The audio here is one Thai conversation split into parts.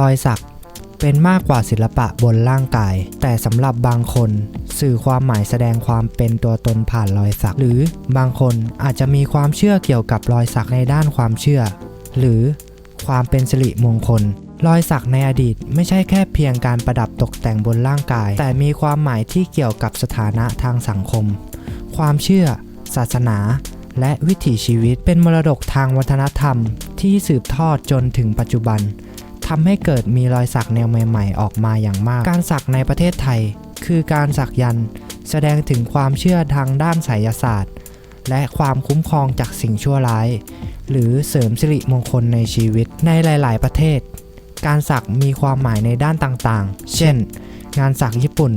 รอยสักเป็นมากกว่าศิลปะบนร่างกาย แต่สำหรับบางคน สื่อความหมายแสดงความเป็นตัวตนผ่านรอยสัก หรือบางคนอาจจะมีความเชื่อเกี่ยวกับรอยสักในด้านความเชื่อ หรือความเป็นสิริมงคล รอยสักในอดีตไม่ใช่แค่เพียงการประดับตกแต่งบนร่างกาย แต่มีความหมายที่เกี่ยวกับสถานะทางสังคม ความเชื่อ ศาสนา และวิถีชีวิตเป็นมรดกทางวัฒนธรรม ที่สืบทอดจนถึงปัจจุบัน ทำให้เกิดมีรอยสักแนวใหม่ๆ ออกมาอย่างมาก การสักในประเทศไทย คือการสักยันต์แสดงถึงความเชื่อทางด้านไสยศาสตร์ และความคุ้มครองจากสิ่งชั่วร้าย หรือเสริมสิริมงคลในชีวิตในหลาย ๆ ประเทศ การสักมีความหมายในด้านต่างๆ เช่น งานสักญี่ปุ่น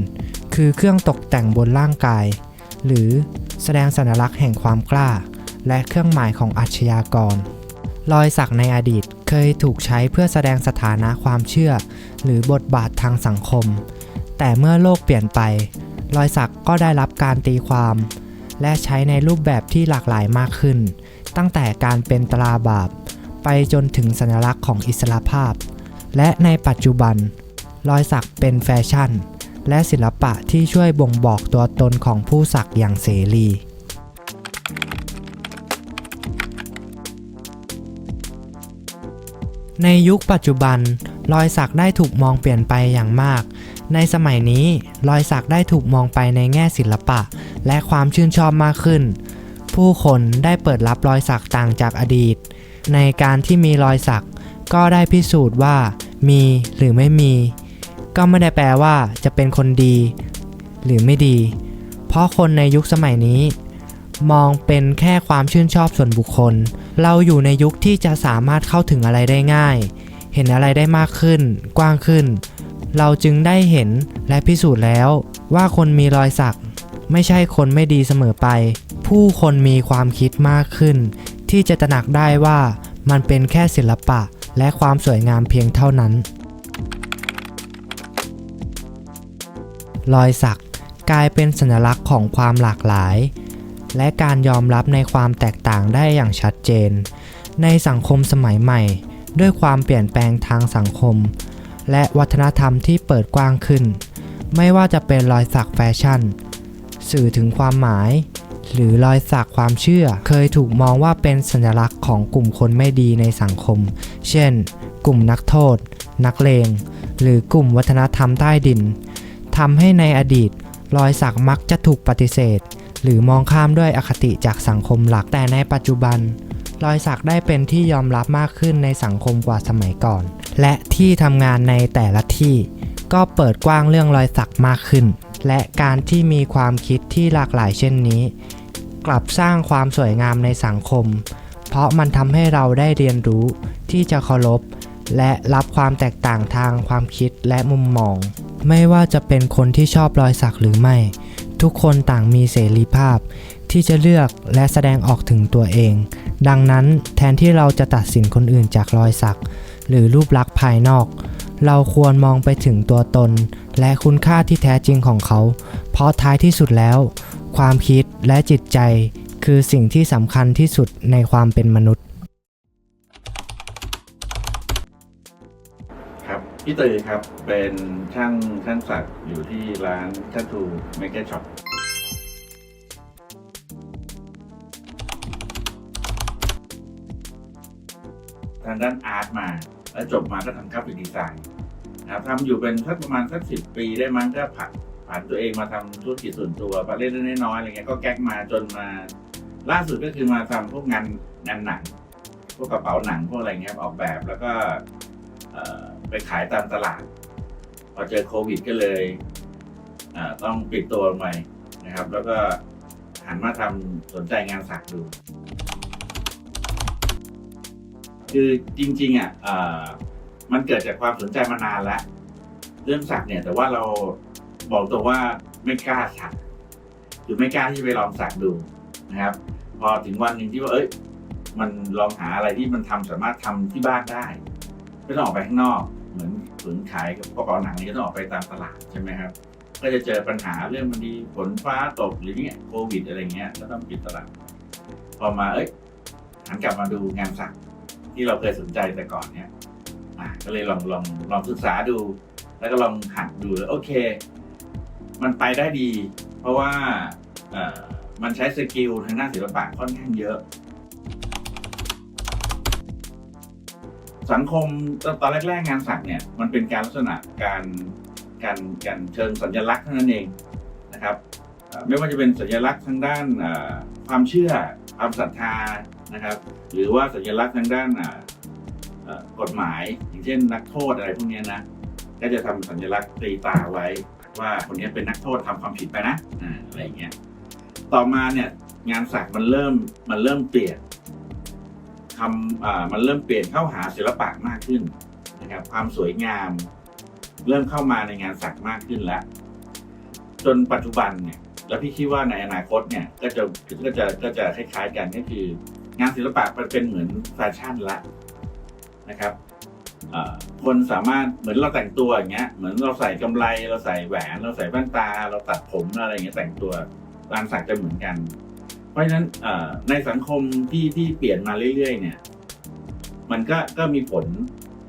คือเครื่องตกแต่งบนร่างกาย หรือแสดงสัญลักษณ์แห่งความกล้า และเครื่องหมายของอาชญากรรอยสักในอดีต เคยถูกใช้เพื่อแสดงสถานะความเชื่อ หรือบทบาททางสังคม แต่เมื่อโลกเปลี่ยนไป รอยสักก็ได้รับการตีความ และใช้ในรูปแบบที่หลากหลายมากขึ้น ตั้งแต่การเป็นตราบาป ไปจนถึงสัญลักษณ์ของอิสรภาพ และในปัจจุบัน รอยสักเป็นแฟชั่น และศิลปะที่ช่วยบ่งบอกตัวตนของผู้สักอย่างเสรี ในยุคปัจจุบัน รอยสักได้ถูกมองเปลี่ยนไปอย่างมาก ในสมัยนี้ รอยสักได้ถูกมองไปในแง่ศิลปะ และความชื่นชอบมากขึ้น ผู้คนได้เปิดรับรอยสักต่างจากอดีต ในการที่มีรอยสัก ก็ได้พิสูจน์ว่า มีหรือไม่มี ก็ไม่ได้แปลว่าจะเป็นคนดี หรือไม่ดี เพราะคนในยุคสมัยนี้ มองเป็นแค่ความชื่นชอบส่วนบุคคล เราอยู่ในยุคที่จะสามารถเข้าถึงอะไรได้ง่าย เห็นอะไรได้มากขึ้น กว้างขึ้น เราจึงได้เห็นและพิสูจน์แล้วว่าคนมีรอยสัก ไม่ใช่คนไม่ดีเสมอไป ผู้คนมีความคิดมากขึ้น ที่จะตระหนักได้ว่ามันเป็นแค่ศิลปะและความสวยงามเพียงเท่านั้น รอยสักกลายเป็นสัญลักษณ์ของความหลากหลาย และการยอมรับในความแตกต่างได้อย่างชัดเจน ในสังคมสมัยใหม่ ด้วยความเปลี่ยนแปลงทางสังคม และวัฒนธรรมที่เปิดกว้างขึ้น ไม่ว่าจะเป็นรอยสักแฟชั่น สื่อถึงความหมาย หรือรอยสักความเชื่อ เคยถูกมองว่าเป็นสัญลักษณ์ของกลุ่มคนไม่ดีในสังคม เช่น กลุ่มนักโทษ นักเลง หรือกลุ่มวัฒนธรรมใต้ดินทำให้ในอดีตรอยสักมักจะถูกปฏิเสธ หรือมองข้ามด้วยอคติจากสังคมหลักแต่ในปัจจุบัน รอยสักได้เป็นที่ยอมรับมากขึ้นในสังคมกว่าสมัยก่อน และที่ทำงานในแต่ละที่ ก็เปิดกว้างเรื่องรอยสักมากขึ้น และการที่มีความคิดที่หลากหลายเช่นนี้ กลับสร้างความสวยงามในสังคม เพราะมันทำให้เราได้เรียนรู้ที่จะเคารพและรับความแตกต่างทางความคิดและมุมมอง ไม่ว่าจะเป็นคนที่ชอบรอยสักหรือไม่ ทุกคนต่างมีเสรีภาพ ที่จะเลือกและแสดงออกถึงตัวเอง ดังนั้นแทนที่เราจะตัดสินคนอื่นจากรอยสัก หรือรูปลักษณ์ภายนอก เราควรมองไปถึงตัวตน และคุณค่าที่แท้จริงของเขา เพราะท้ายที่สุดแล้ว ความคิดและจิตใจ คือสิ่งที่สำคัญที่สุดในความเป็นมนุษย์ พี่เตือครับ เป็นช่างช่างสักอยู่ที่ร้านทัตูเมก a ช็อปทางด้านอาร์ตมา แล้วจบมาก็ทำกราฟิกดีไซน์นะครับทำอยู่เป็นสักประมาณสักสิบปีได้มั้งก็ผันผ่านตัวเองมาทำธุรกิจส่วนตัวไปเล่นๆน้อยๆอะไรเงี้ยก็แก๊กมาจนมา ล่าสุดก็คือมาทำพวกงานงานหนัง พวกกระเป๋าหนังพวกอะไรเงี้ยออกแบบแล้วก็เอ่อ ไปขายตามตลาด พอเจอโควิดก็เลยต้องปิดตัวลงไปนะครับ แล้วก็หันมาทำสนใจงานสักดู คือจริงๆอะเอ่อมันเกิดจากความสนใจมานานแล้ว เรื่องสักเนี่ย แต่ว่าเราบอกตัวว่าไม่กล้าสักหรือไม่กล้าที่จะไปลองสักดูนะครับ พอถึงวันหนึ่งที่ว่าเอ้ย มันลองหาอะไรที่มันทำสามารถทำที่บ้านได้ไม่ต้องออกไปข้างนอก เหมือนศูนย์ขายกับกระเป๋าหนังนี่ก็ต้องออกไปตามตลาดใช่ไหมครับ ก็จะเจอปัญหาเรื่องมันดีฝนฟ้าตกหรือเนี่ยโควิดอะไรเงี้ยก็ต้องปิดตลาด พอมาเอ้ยหันกลับมาดูงานสักที่เราเคยสนใจแต่ก่อนเนี่ยอะก็เลยลองลองลองศึกษาดู แล้วก็ลองหัดดูแล้วโอเค มันไปได้ดี เพราะว่าเอ่อมันใช้สกิลทางด้านศิลปะค่อนข้างเยอะ สังคมตอนตอนแรกๆงานสักเนี่ยมันเป็นการลักษณะการการการเชิงสัญลักษณ์เท่านั้นเองนะครับไม่ว่าจะเป็นสัญลักษณ์ทางด้านความเชื่อความศรัทธานะครับ หรือว่าสัญลักษณ์ทางด้านกฎหมาย อย่างเช่นนักโทษอะไรพวกนี้นะก็จะทำสัญลักษณ์ตีตาไว้ว่าคนนี้เป็นนักโทษทำความผิดไปนะอ่าอะไรอย่างเงี้ยต่อมาเนี่ยงานสักมันเริ่มมันเริ่มเปลี่ยน ทำมันเริ่มเปลี่ยนเข้าหาศิลปะมากขึ้นนะครับความสวยงาม เริ่มเข้ามาในงานสักมากขึ้นแล้ว จนปัจจุบันเนี่ยแล้วพี่คิดว่าในอนาคตเนี่ยก็จะก็จะก็จะคล้ายๆกันก็คืองานศิลปะมันเป็นเหมือนแฟชั่นละนะครับคนสามารถเหมือนเราแต่งตัวอย่างเงี้ยเหมือนเราใส่กำไรเราใส่แหวน เราใส่แว่นตา เราตัดผมอะไรอย่างเงี้ยแต่งตัวร้านสักจะเหมือนกัน เพราะฉะนั้นในสังคมที่ที่เปลี่ยนมาเรื่อย ๆ เนี่ย มันก็ก็มีผล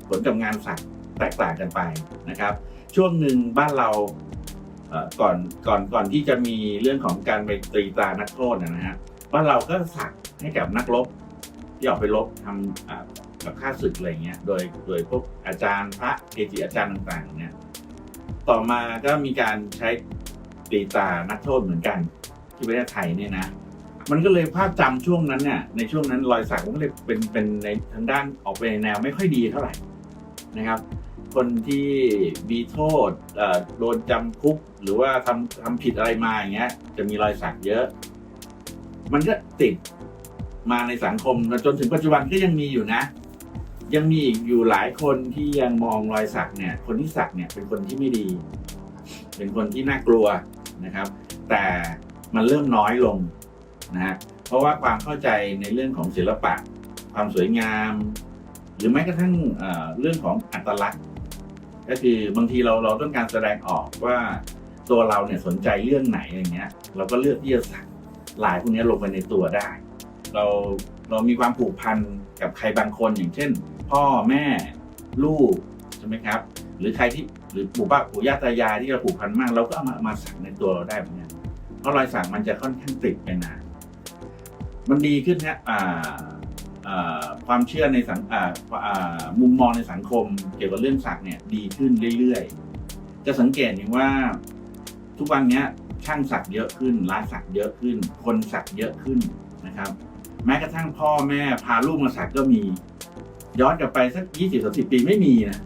ผลกับงานสักแตกต่างกันไปนะครับ ช่วงหนึ่งบ้านเราก่อนก่อนก่อนที่จะมีเรื่องของการไปตรีตรานักโทษนะฮะบ้านเราก็สักให้กับนักรบที่ออกไปรบทำกับข้าศึกอะไรเงี้ยโดยโดยพวกอาจารย์พระเกจิอาจารย์ต่างๆเนี่ยต่อมาก็มีการใช้ตรีตานักโทษเหมือนกัน ที่ประเทศไทยเนี่ยนะ มันก็เลยภาพจำช่วงนั้นเนี่ยในช่วงนั้นรอยสักมันก็เลยเป็นเป็นในทางด้านออกไปในแนวไม่ค่อยดีเท่าไหร่นะครับ คนที่มีโทษโดนจำคุกหรือว่าทำทำผิดอะไรมาอย่างเงี้ย จะมีรอยสักเยอะ มันก็ติดมาในสังคมจนถึงปัจจุบันก็ยังมีอยู่นะ ยังมีอีกอยู่หลายคนที่ยังมองรอยสักเนี่ย คนที่สักเนี่ยเป็นคนที่ไม่ดี เป็นคนที่น่ากลัวนะครับ แต่มันเริ่มน้อยลง นะฮะเพราะว่าความเข้าใจในเรื่องของศิลปะ ความสวยงาม หรือแม้กระทั่งเรื่องของอัตลักษณ์ ก็คือบางทีเราเราต้องการแสดงออกว่าตัวเราเนี่ยสนใจเรื่องไหนอย่างเงี้ย เราก็เลือกที่จะสักลายพวกนี้ลงไปในตัวได้ เราเรามีความผูกพันกับใครบางคนอย่างเช่น พ่อแม่ลูกใช่ไหมครับ หรือใครที่หรือปู่ป้าปู่ย่าตายายที่เราผูกพันมาก เราก็เอามามาสักในตัวเราได้เหมือนกันเพราะรอยสักมันจะค่อนข้างติดไปนาน มันดีขึ้นนะอ่าอ่าความเชื่อในสังมุมมองในสังคม เกี่ยวกับเรื่องสักเนี่ยดีขึ้นเรื่อยๆ จะสังเกตอย่างว่าทุกวันนี้ช่างสักเยอะขึ้น ร้านสักเยอะขึ้น คนสักเยอะขึ้นนะครับ แม้กระทั่งพ่อแม่พาลูกมาสักก็มี ย้อนกลับไปสักยี่สิบสสิบปีไม่มีนะ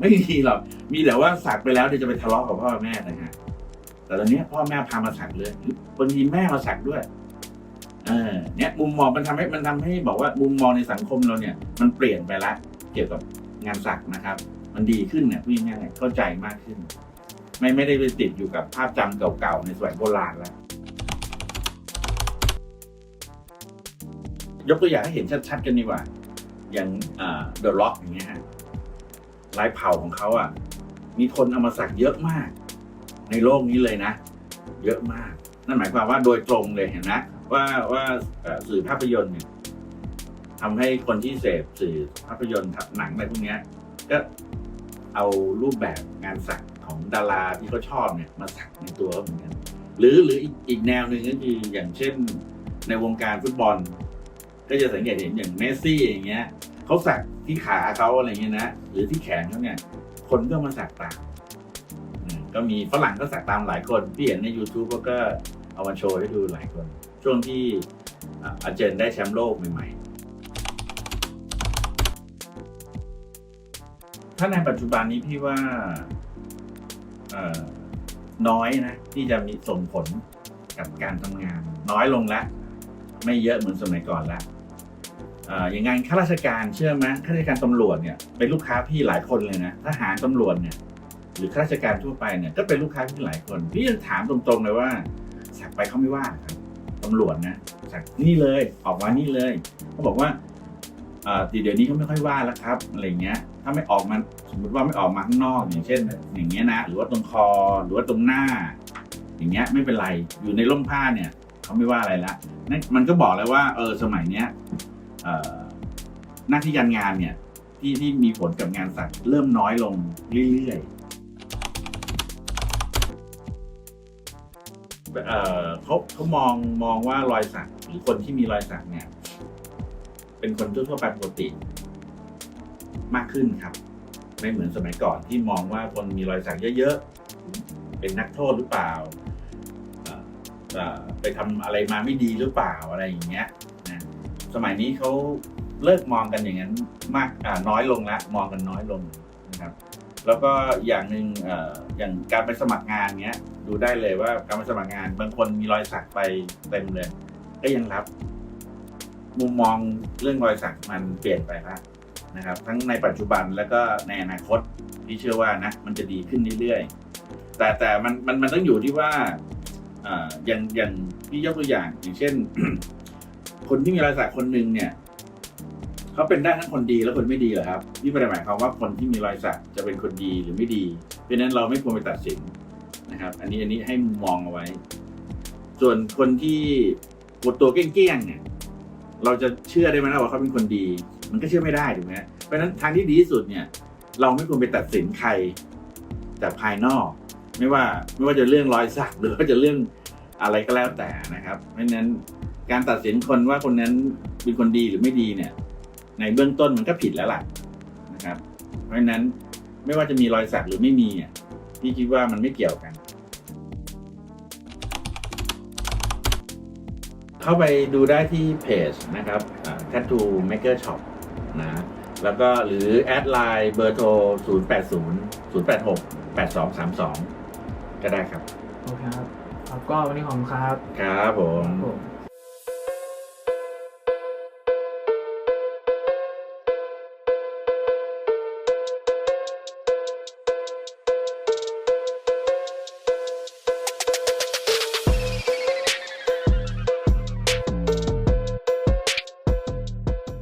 ไม่มีหรอกมีแต่ว่าสักไปแล้วเดี๋ยวจะไปทะเลาะกับพ่อแม่นะฮะแต่ตอนนี้พ่อแม่พามาสักเลยหรือบางทีแม่มาสักด้วย เออเนี่ยมุมมองมันทำให้มันทำให้บอกว่ามุมมองในสังคมเราเนี่ย มันเปลี่ยนไปละเกี่ยวกับงานสักนะครับ มันดีขึ้นเนี่ยพูดง่ายๆเข้าใจมากขึ้น ไม่ไม่ได้ไปติดอยู่กับภาพจำเก่าๆในสมัยโบราณแล้วยกตัวอย่างให้เห็นชัดๆกันดีกว่า อย่างเดอะล็อกอย่างเงี้ยฮะลายเผาของเขาอะ มีคนเอามาสักเยอะมาก ในโลกนี้เลยนะ เยอะมาก นั่นหมายความว่าโดยตรงเลยเห็นนะ ว่าว่าสื่อภาพยนตร์เนี่ยทำให้คนที่เสพสื่อภาพยนตร์หนังอะไรพวกนี้ก็เอารูปแบบงานสักของดาราที่เขาชอบเนี่ยมาสักในตัวเหมือนกันหรือหรืออีกอีกแนวหนึ่งก็คืออย่างเช่น ในวงการฟุตบอล ก็จะสังเกตเห็นอย่างเมสซี่อย่างเงี้ยเขาสักที่ขาเขาอะไรเงี้ยนะหรือที่แขนเขาเนี่ยคนก็มาสักตามอืมก็มีฝรั่งก็สักตามหลายคนที่เห็นใน YouTube ก็เอามาโชว์ให้ดูหลายคน ช่วงที่อาเจนได้แชมป์โลกใหม่ๆ ถ้าในปัจจุบันนี้พี่ว่าน้อยนะ ที่จะมีส่งผลกับการทำงาน น้อยลงแล้ว ไม่เยอะเหมือนสมัยก่อนแล้วเอ่ออย่างงานข้าราชการเชื่อไหมข้าราชการตำรวจเนี่ยเป็นลูกค้าพี่หลายคนเลยนะทหารตำรวจเนี่ยหรือข้าราชการทั่วไปเนี่ยก็เป็นลูกค้าพี่หลายคน พี่จะถามตรงๆเลยว่าสักไปเขาไม่ว่าครับ ตำรวจนะสักนี่เลยออกมานี่เลยเขาบอกว่าเดี๋ยวนี้เขาไม่ค่อยว่าแล้วครับอะไรเงี้ย ถ้าไม่ออกมาสมมติว่าไม่ออกมาข้างนอกอย่างเช่น อย่างเงี้ยนะหรือว่าตรงคอหรือว่าตรงหน้า อย่างเงี้ยไม่เป็นไรอยู่ในร่มผ้าเนี่ยเขาไม่ว่าอะไรละนั่นมันก็บอกเลยว่าเออสมัยเนี้ยหน้าที่การงานเนี่ยที่ที่มีผลกับงานสักเริ่มน้อยลงเรื่อยๆ เเขาเขามองมองว่ารอยสักหรือคนที่มีรอยสักเนี่ย เป็นคนทั่วไปปกติ มากขึ้นครับ ไม่เหมือนสมัยก่อนที่มองว่าคนมีรอยสักเยอะๆ เป็นนักโทษหรือเปล่าไปทำอะไรมาไม่ดีหรือเปล่าอะไรอย่างเงี้ยนะสมัยนี้เขาเลิกมองกันอย่างนั้นมากน้อยลงละมองกันน้อยลงนะครับ แล้วก็อย่างหนึ่งอย่างการไปสมัครงานเงี้ยดูได้เลยว่าการไปสมัครงานบางคนมีรอยสักไปเต็มเลย ก็ยังรับ มุมมองเรื่องรอยสักมันเปลี่ยนไปแล้วนะครับ ทั้งในปัจจุบันแล้วก็ในอนาคตที่เชื่อว่านะมันจะดีขึ้นเรื่อยๆแต่แต่มันมันมันต้องอยู่ที่ว่าเอ่ออย่างอย่างพี่ยกตัวอย่างอย่างเช่น คนที่มีรอยสักคนหนึ่งเนี่ย เขาเป็นได้ทั้งคนดีและคนไม่ดีเหรอครับนี่ไม่ได้หมายความว่าคนที่มีรอยสักจะเป็นคนดีหรือไม่ดี เพราะนั้นเราไม่ควรไปตัดสินนะครับ อันนี้อันนี้ให้มองเอาไว้ ส่วนคนที่ปวดตัวเก้งๆเนี่ยเราจะเชื่อได้ไหมนะว่าเขาเป็นคนดี มันก็เชื่อไม่ได้ถูกไหมเพราะนั้นทางที่ดีที่สุดเนี่ย เราไม่ควรไปตัดสินใครจากภายนอก ไม่ว่าไม่ว่าจะเรื่องรอยสักหรือว่าจะเรื่องอะไรก็แล้วแต่นะครับ เพราะนั้นการตัดสินคนว่าคนนั้นเป็นคนดีหรือไม่ดีเนี่ย ในเบื้องต้นมันก็ผิดแล้วล่ะนะครับ เพราะฉะนั้นไม่ว่าจะมีรอยสักหรือไม่มีเนี่ยพี่คิดว่ามันไม่เกี่ยวกัน เข้าไปดูได้ที่เพจนะครับอ่า Tattoo Maker Shop นะแล้วก็หรือแอดไลน์เบอร์โทร 080 086 8232 ก็ได้ครับ โอเคครับครับก็วันนี้ขอบคุณครับ ครับผมผม